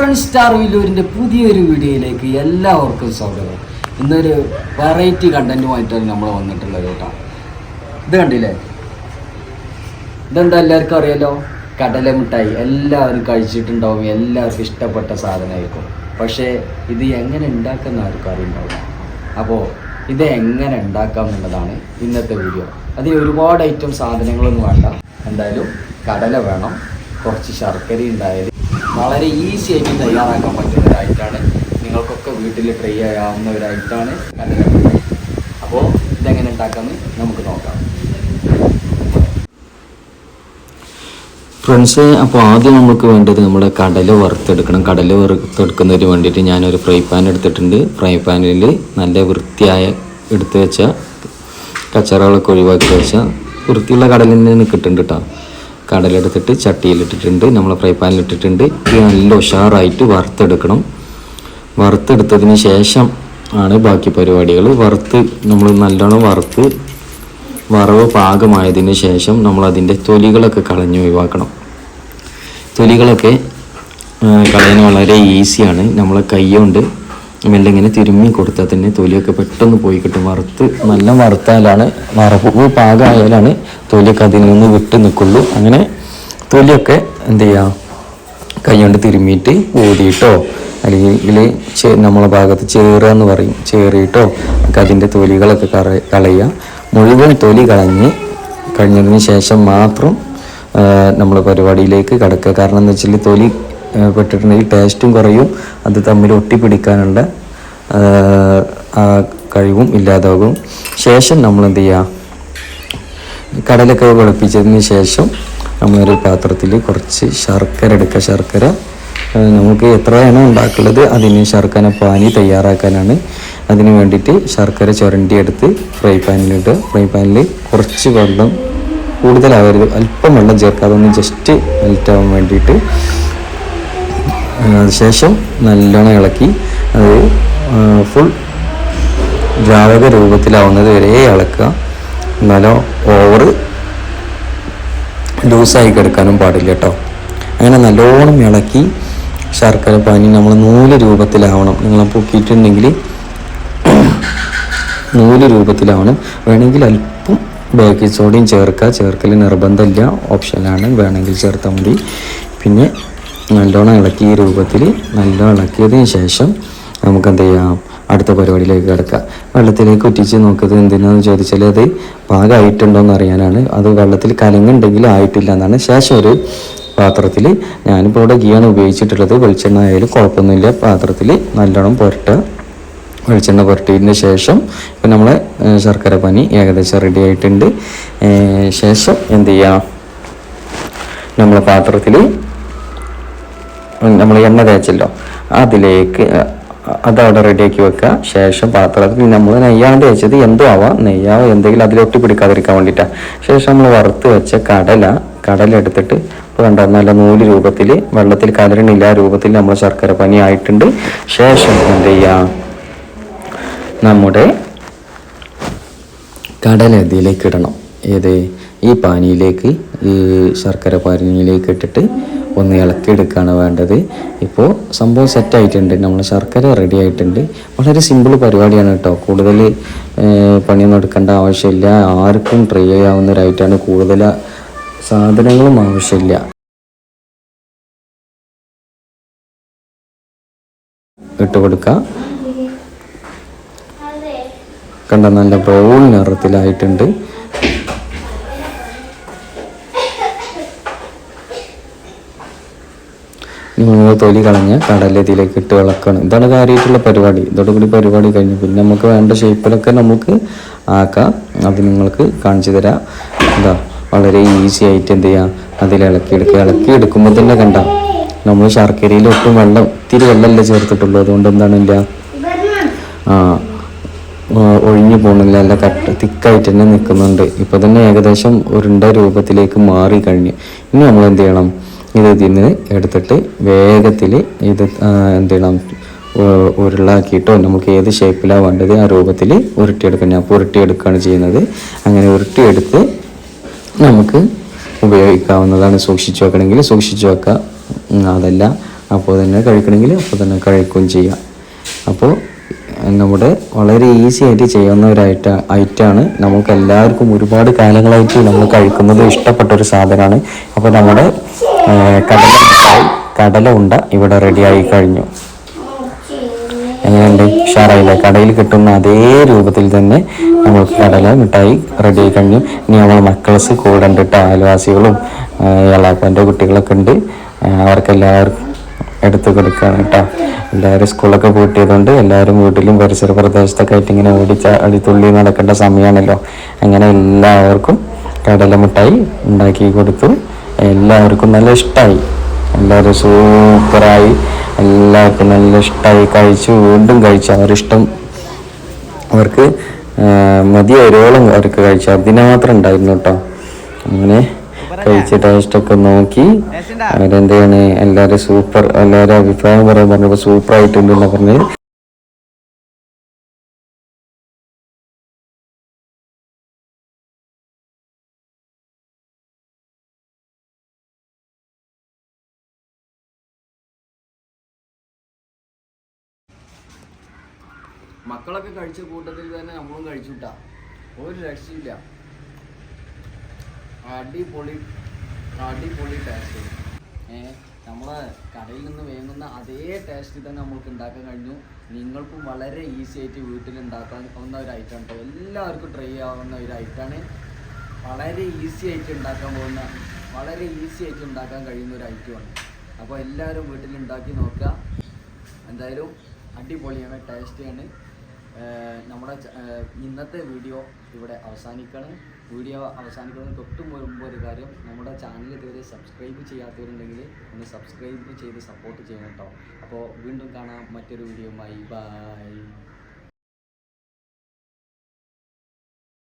Friends star വില്ലൂരിന്റെ പുതിയൊരു വീഡിയോയിലേക്ക് എല്ലാവർക്കും സ്വാഗതം. ഇന്നൊരു വെറൈറ്റി കണ്ടന്റുമായിട്ടാണ് നമ്മൾ വന്നിട്ടുള്ളത് കേട്ടോ. ഇത് കണ്ടില്ലേ? ഇതെന്താ എല്ലാവർക്കും അറിയാലോ? കടല മിഠായി. എല്ലാവരും കഴിച്ചിട്ടുണ്ടാവും. എല്ലാവർക്കും ഇഷ്ടപ്പെട്ട സാധനമായിരിക്കും. പക്ഷേ ഇത് എങ്ങനെ ഉണ്ടാക്കുന്ന ആർക്കും അറിയുണ്ടാവില്ല. അപ്പോൾ ഇത് എങ്ങനെ ഉണ്ടാക്കാം എന്നുള്ളതാണ് ഇന്നത്തെ വീഡിയോ. അതിൽ ഒരുപാട് ഐറ്റം സാധനങ്ങളൊന്നും വേണ്ട. എന്തായാലും കടല വേണം. കുറച്ച് ശർക്കര ഉണ്ടായാൽ വളരെ ഈസി ആയിട്ട് തയ്യാറാക്കാൻ പറ്റുന്ന ഒരു ഐറ്റാണ് നിങ്ങൾക്കൊക്കെ വീട്ടിൽ ട്രൈ ആവുന്ന ഒരു ഐറ്റാണ് കടല മിഠായി അപ്പോൾ ഇതെങ്ങനെ ഉണ്ടാക്കാമെന്ന് നമുക്ക് നോക്കാം. ഫ്രണ്ട്സ് അപ്പോൾ ആദ്യം നമുക്ക് വേണ്ടത് നമ്മുടെ കടല വറുത്തെടുക്കണം. കടല വറുത്തെടുക്കുന്നതിന് വേണ്ടിയിട്ട് ഞാനൊരു ഫ്രൈ പാൻ എടുത്തിട്ടുണ്ട്. ഫ്രൈ പാനിൽ നല്ല വൃത്തിയായ എടുത്തു വെച്ച കച്ചറകളൊക്കെ ഒഴിവാക്കി വെച്ച വൃത്തിയുള്ള കടലിൽ നിന്ന് കിട്ടുന്നുണ്ട് കേട്ടോ കടലെടുത്തിട്ട് ചട്ടിയിലിട്ടിട്ടുണ്ട്. നമ്മൾ ഫ്രൈ പാനിലിട്ടിട്ടുണ്ട്. ഇത് നല്ല ഉഷാറായിട്ട് വറുത്തെടുക്കണം. വറുത്തെടുത്തതിന് ശേഷം ആണ് ബാക്കി പരിപാടികൾ. വറുത്ത് നമ്മൾ നല്ലോണം വറുത്ത് വറവ് പാകമായതിന് ശേഷം നമ്മൾ അതിന്റെ തൊലികളൊക്കെ കളഞ്ഞ് ഒഴിവാക്കണം. തൊലികളൊക്കെ കളയാൻ വളരെ ഈസിയാണ്. നമ്മൾ കൈ കൊണ്ട് മെല്ലെ ഇങ്ങനെ തിരുമ്മി കൊടുത്താൽ തന്നെ തൊലിയൊക്കെ പെട്ടെന്ന് പോയി കിട്ടും. വറുത്ത് നല്ല വറുത്താലാണ് വറവ് പാകമായാലാണ് തൊലിയൊക്കെ അതിൽ നിന്ന് വിട്ട് നിൽക്കുള്ളൂ. അങ്ങനെ തൊലിയൊക്കെ എന്ത് ചെയ്യുക കൈ കൊണ്ട് തിരുമ്മിയിട്ട് ഊതിയിട്ടോ അല്ലെങ്കിൽ നമ്മളെ ഭാഗത്ത് ചേറുക എന്ന് പറയും. ചേറിയിട്ടോ ഒക്കെ അതിന്റെ തൊലികളൊക്കെ കറ കളയുക. മുഴുവൻ തൊലി കളഞ്ഞ് കഴിഞ്ഞതിന് ശേഷം മാത്രം നമ്മൾ പരിപാടിയിലേക്ക് കടക്കുക. കാരണം എന്ന് വെച്ചാൽ തൊലി പെട്ടിട്ടുണ്ടെങ്കിൽ ടേസ്റ്റും കുറയും. അത് തമ്മിൽ ഒട്ടിപ്പിടിക്കാനുള്ള കഴിവും ഇല്ലാതാകും. ശേഷം നമ്മൾ എന്ത് ചെയ്യുക കടലൊക്കെ വെളുപ്പിച്ചതിന് ശേഷം നമ്മളൊരു പാത്രത്തിൽ കുറച്ച് ശർക്കര എടുക്കുക. ശർക്കര നമുക്ക് എത്രയാണോ ഉണ്ടാക്കുന്നത് അതിന് ശർക്കര പാനി തയ്യാറാക്കാനാണ്. അതിന് വേണ്ടിയിട്ട് ശർക്കര ചുരണ്ടി എടുത്ത് ഫ്രൈ പാനിലിട്ട് ഫ്രൈ പാനിൽ കുറച്ച് വെള്ളം കൂടുതലാവരുത്. അല്പം വെള്ളം ചേർക്കാതെ ഒന്ന് ജസ്റ്റ് മെൽറ്റാവാൻ വേണ്ടിയിട്ട് ശേഷം നല്ലോണം ഇളക്കി അത് ഫുൾ ദ്രാവക രൂപത്തിലാവുന്നത് വരെ ഇളക്കുക. എന്നാലോ ഓവർ ലൂസായി കിടക്കാനും പാടില്ല കേട്ടോ അങ്ങനെ നല്ലോണം ഇളക്കി ശർക്കര പാനി നമ്മൾ നൂൽ രൂപത്തിലാവണം. നിങ്ങൾ പൊക്കിയിട്ടുണ്ടെങ്കിൽ നൂൽ രൂപത്തിലാവണം. വേണമെങ്കിൽ അല്പം ബേക്കിംഗ് സോഡയും ചേർക്കുക. ചേർക്കൽ നിർബന്ധമില്ല. ഓപ്ഷനാണ് വേണമെങ്കിൽ ചേർത്താൽ മതി. പിന്നെ നല്ലോണം ഇളക്കി ഈ രൂപത്തിൽ നല്ലോണം ഇളക്കിയതിന് ശേഷം നമുക്ക് എന്ത് ചെയ്യാം? അടുത്ത പരിപാടിയിലേക്ക് കിടക്കാം വെള്ളത്തിലേക്ക് ഒറ്റിച്ച് നോക്കുന്നത് എന്തിനാന്ന് ചോദിച്ചാൽ അത് പാകമായിട്ടുണ്ടോ എന്ന് അറിയാനാണ്. അത് വെള്ളത്തിൽ കലങ്ങുണ്ടെങ്കിൽ ആയിട്ടില്ല എന്നാണ് ശേഷം ഒരു പാത്രത്തിൽ ഞാനിപ്പോൾ ഇവിടെ ഗീയാണ് ഉപയോഗിച്ചിട്ടുള്ളത്. വെളിച്ചെണ്ണ ആയാലും കുഴപ്പമൊന്നുമില്ല. പാത്രത്തിൽ നല്ലോണം പുരട്ടുക വെളിച്ചെണ്ണ പുരട്ടിയതിന് ശേഷം ഇപ്പം നമ്മളെ ശർക്കര പനി ഏകദേശം റെഡി ആയിട്ടുണ്ട്. ശേഷം എന്ത് ചെയ്യാം? നമ്മളെ പാത്രത്തിൽ നമ്മൾ എണ്ണ തേച്ചല്ലോ. അതിലേക്ക് അതവിടെ റെഡിയാക്കി വെക്കുക ശേഷം പാത്രത്തിൽ നമ്മൾ നെയ്യാണ് തേച്ചത് എന്തോ ആവാം. നെയ്യാവോ എന്തെങ്കിലും അതിലൊട്ടി പിടിക്കാതിരിക്കാൻ വേണ്ടിയിട്ടാണ് ശേഷം നമ്മൾ വറുത്ത് വെച്ച കടല കടല എടുത്തിട്ട് ഇപ്പോൾ കണ്ടോ നല്ല നൂൽ രൂപത്തിൽ വെള്ളത്തിൽ കലരണില്ല രൂപത്തിൽ നമ്മൾ ശർക്കര പനി ആയിട്ടുണ്ട്. ശേഷം എന്ത് ചെയ്യാം? നമ്മുടെ കടല ഇതിലേക്ക് ഇടണം. ഏത്? ഈ പാനിയിലേക്ക് ഈ ശർക്കര പാനിയിലേക്ക് ഇട്ടിട്ട് ഒന്ന് ഇളക്കിയെടുക്കുകയാണ് വേണ്ടത്. ഇപ്പോൾ സംഭവം സെറ്റ് ആയിട്ടുണ്ട്. നമ്മൾ ശർക്കര റെഡി ആയിട്ടുണ്ട്. വളരെ സിമ്പിൾ പരിപാടിയാണ് കേട്ടോ. കൂടുതൽ പണിയൊന്നും എടുക്കേണ്ട ആവശ്യമില്ല. ആർക്കും ട്രൈ ചെയ്യാവുന്ന ഒരായിട്ടാണ് കൂടുതൽ സാധനങ്ങളും ആവശ്യമില്ല. ഇട്ട് കൊടുക്കുക കണ്ട നല്ല ബ്രൗൺ നിറത്തിലായിട്ടുണ്ട്. തൊലി കളഞ്ഞ് കടലതിയിലേക്ക് ഇട്ട് ഇളക്കണം ഇതാണ് കാര്യമായിട്ടുള്ള പരിപാടി. ഇതോടുകൂടി പരിപാടി കഴിഞ്ഞു. പിന്നെ നമുക്ക് വേണ്ട ഷേപ്പിലൊക്കെ നമുക്ക് ആക്കാം. അത് നിങ്ങൾക്ക് കാണിച്ചു തരാം. എന്താ വളരെ ഈസി ആയിട്ട് എന്ത് ചെയ്യാം? അതിൽ ഇളക്കിയെടുക്കുക. ഇളക്കിയെടുക്കുമ്പോൾ തന്നെ കണ്ട നമ്മൾ ശർക്കരയിൽ ഒട്ടും വെള്ളം ഇത്തിരി വെള്ളമല്ലേ ചേർത്തിട്ടുള്ളൂ. അതുകൊണ്ട് എന്താണില്ല ആ, ഒഴിഞ്ഞു പോകണില്ല അല്ല കട്ട് തിക്കായിട്ട് തന്നെ നിൽക്കുന്നുണ്ട്. ഇപ്പം തന്നെ ഏകദേശം ഉരുണ്ട രൂപത്തിലേക്ക് മാറി കഴിഞ്ഞു. ഇനി നമ്മൾ എന്ത് ചെയ്യണം? ഇത് ഇതിന് എടുത്തിട്ട് വേഗത്തിൽ ഇത് എന്ത് ചെയ്യണം ഉരുളാക്കിയിട്ടോ നമുക്ക് ഏത് ഷേപ്പിലാണ് വേണ്ടത് ആ രൂപത്തിൽ ഉരുട്ടിയെടുക്കണം. ഞാൻ ഉരുട്ടിയെടുക്കുകയാണ് ചെയ്യുന്നത്. അങ്ങനെ ഉരുട്ടിയെടുത്ത് നമുക്ക് ഉപയോഗിക്കാവുന്നതാണ് സൂക്ഷിച്ചു വെക്കണമെങ്കിൽ. സൂക്ഷിച്ചു വെക്കാം അതല്ല. അപ്പോൾ തന്നെ കഴിക്കണമെങ്കിൽ അപ്പോൾ തന്നെ കഴിക്കുകയും ചെയ്യാം. അപ്പോൾ നമ്മുടെ വളരെ ഈസി ആയിട്ട് ചെയ്യുന്ന ഒരു ഐറ്റ ഐറ്റമാണ് നമുക്ക് എല്ലാവർക്കും ഒരുപാട് കാലങ്ങളായിട്ട് നമ്മൾ കഴിക്കുന്നത് ഇഷ്ടപ്പെട്ട ഒരു സാധനമാണ്. അപ്പോൾ നമ്മുടെ കടല കടല ഉണ്ട ഇവിടെ റെഡിയായി കഴിഞ്ഞു. എങ്ങനെയുണ്ട് ഉഷാറായില്ലേ? കടയിൽ കിട്ടുന്ന അതേ രൂപത്തിൽ തന്നെ നമുക്ക് കടല മിഠായി റെഡി ആയി കഴിഞ്ഞു. ഇനി നമ്മളെ മക്കൾസ് കൂടെ ഉണ്ട് അയൽവാസികളും ഇളാപ്പന്റെ കുട്ടികളൊക്കെ ഉണ്ട്. അവർക്കെല്ലാവർക്കും എടുത്തു കൊടുക്കുകയാണ് കേട്ടോ. എല്ലാവരും സ്കൂളൊക്കെ പൂട്ടിയതുകൊണ്ട് എല്ലാവരും വീട്ടിലും പരിസര പ്രദേശത്തൊക്കെ ആയിട്ട് ഇങ്ങനെ ഓടിച്ച അടിത്തുള്ളി നടക്കേണ്ട സമയമാണല്ലോ അങ്ങനെ എല്ലാവർക്കും കടല മിഠായി ഉണ്ടാക്കി കൊടുത്തു. എല്ലാവർക്കും നല്ല ഇഷ്ടമായി എല്ലാവരും സൂപ്പറായി എല്ലാവർക്കും നല്ല ഇഷ്ടമായി കഴിച്ചു വീണ്ടും കഴിച്ചു. അവരിഷ്ടം അവർക്ക് മതിയ ഒരോളം അവർക്ക് കഴിച്ചു. അതിന് മാത്രം ഉണ്ടായിരുന്നു കേട്ടോ. അങ്ങനെ കഴിച്ച ഇഷ്ടമൊക്കെ നോക്കി. അവരെന്താണ് എല്ലാവരും സൂപ്പർ എല്ലാവരും അഭിപ്രായം പറയാൻ പറഞ്ഞപ്പോൾ സൂപ്പർ ആയിട്ടുണ്ട് എന്ന് പറഞ്ഞ്. മക്കളൊക്കെ കഴിച്ച കൂട്ടത്തിൽ തന്നെ നമ്മളും കഴിച്ചുട്ടാ. ഒരു രക്ഷയില്ല. അടിപൊളി അടിപൊളി ടേസ്റ്റ് ഏ നമ്മൾ കടയിൽ നിന്ന് വേങ്ങുന്ന അതേ ടേസ്റ്റ് തന്നെ നമ്മൾക്ക് ഉണ്ടാക്കാൻ കഴിഞ്ഞു. നിങ്ങൾക്കും വളരെ ഈസി ആയിട്ട് വീട്ടിൽ ഉണ്ടാക്കാൻ ഉണ്ടാക്കാവുന്ന ഒരു ഐറ്റം കേട്ടോ എല്ലാവർക്കും ട്രൈ ആവുന്ന ഒരു ഐറ്റമാണ് വളരെ ഈസി ആയിട്ട് ഉണ്ടാക്കാൻ പോകുന്ന വളരെ ഈസി ആയിട്ട് ഉണ്ടാക്കാൻ കഴിയുന്ന ഒരു ഐറ്റമാണ് അപ്പോൾ എല്ലാവരും വീട്ടിൽ ഉണ്ടാക്കി നോക്കുക. എന്തായാലും അടിപൊളിയാണ് ടേസ്റ്റിയാണ് നമ്മുടെ ഇന്നത്തെ വീഡിയോ ഇവിടെ അവസാനിക്കണം വീഡിയോ അവസാനിക്കുന്നതിന് തൊട്ട് മുമ്പ് ഒരു കാര്യം നമ്മുടെ ചാനൽ ഇതുവരെ സബ്സ്ക്രൈബ് ചെയ്യാത്തവരുണ്ടെങ്കിൽ ഒന്ന് സബ്സ്ക്രൈബ് ചെയ്ത് സപ്പോർട്ട് ചെയ്യണം കേട്ടോ അപ്പോൾ വീണ്ടും കാണാം മറ്റൊരു വീഡിയോയുമായി ബൈ